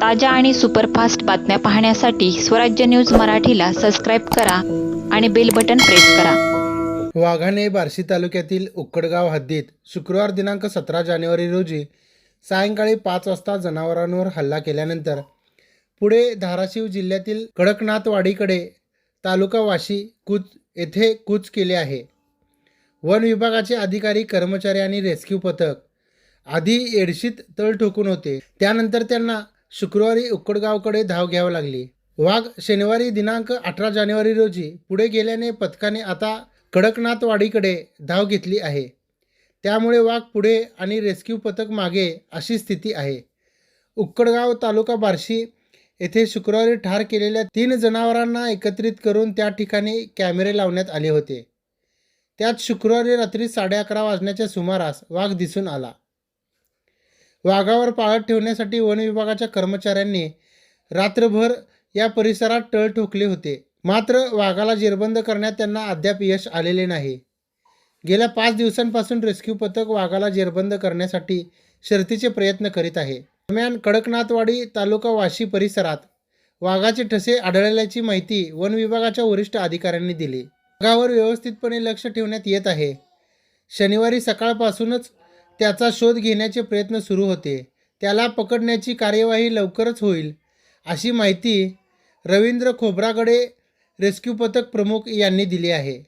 ताज्या आणि सुपरफास्ट बातम्या पाहण्यासाठी स्वराज्य न्यूज मराठीला सबस्क्राईब करा आणि बेल बटन प्रेस करा. वाघाने बार्शी तालुक्यातील उक्कडगाव हद्दीत शुक्रवार दिनांक सतरा जानेवारी रोजी सायंकाळी पाच वाजता जनावरांवर हल्ला केल्यानंतर पुढे धाराशिव जिल्ह्यातील कडकनाथवाडीकडे तालुका वाशी कूच येथे कूच केले आहे. वन विभागाचे अधिकारी कर्मचारी आणि रेस्क्यू पथक आधी येडशीत तळ ठोकून होते. त्यानंतर त्यांना शुक्रवारी उक्कडगावकडे धाव घ्यावी लागली. वाघ शनिवारी दिनांक अठरा जानेवारी रोजी पुढे गेल्याने पथकाने आता कडकनाथवाडीकडे धाव घेतली आहे. त्यामुळे वाघ पुढे आणि रेस्क्यू पथक मागे अशी स्थिती आहे. उक्कडगाव तालुका बार्शी येथे शुक्रवारी ठार केलेल्या तीन जनावरांना एकत्रित करून त्या ठिकाणी कॅमेरे लावण्यात आले होते. त्यात शुक्रवारी रात्री साडे अकरा वाजण्याच्या सुमारास वाघ दिसून आला. वाघावर पाळत ठेवण्यासाठी वन विभागाच्या कर्मचाऱ्यांनी रात्रभर या परिसरात टळ ठोकले होते. मात्र वाघाला जेरबंद करण्यात त्यांना अद्याप यश आलेले नाही. गेल्या पाच दिवसांपासून रेस्क्यू पथक वाघाला जेरबंद करण्यासाठी शर्थीचे प्रयत्न करीत आहे. दरम्यान कडकनाथवाडी तालुका वाशी परिसरात वाघाचे ठसे आढळल्याची माहिती वन विभागाच्या वरिष्ठ अधिकाऱ्यांनी दिली. वाघावर व्यवस्थितपणे लक्ष ठेवण्यात येत आहे. शनिवारी सकाळपासूनच त्याचा शोध घेण्याचे प्रयत्न सुरू होते. त्याला पकडण्याची कार्यवाही लवकरच होईल अशी माहिती रवींद्र खोब्रागडे रेस्क्यू पथक प्रमुख यांनी दिली आहे.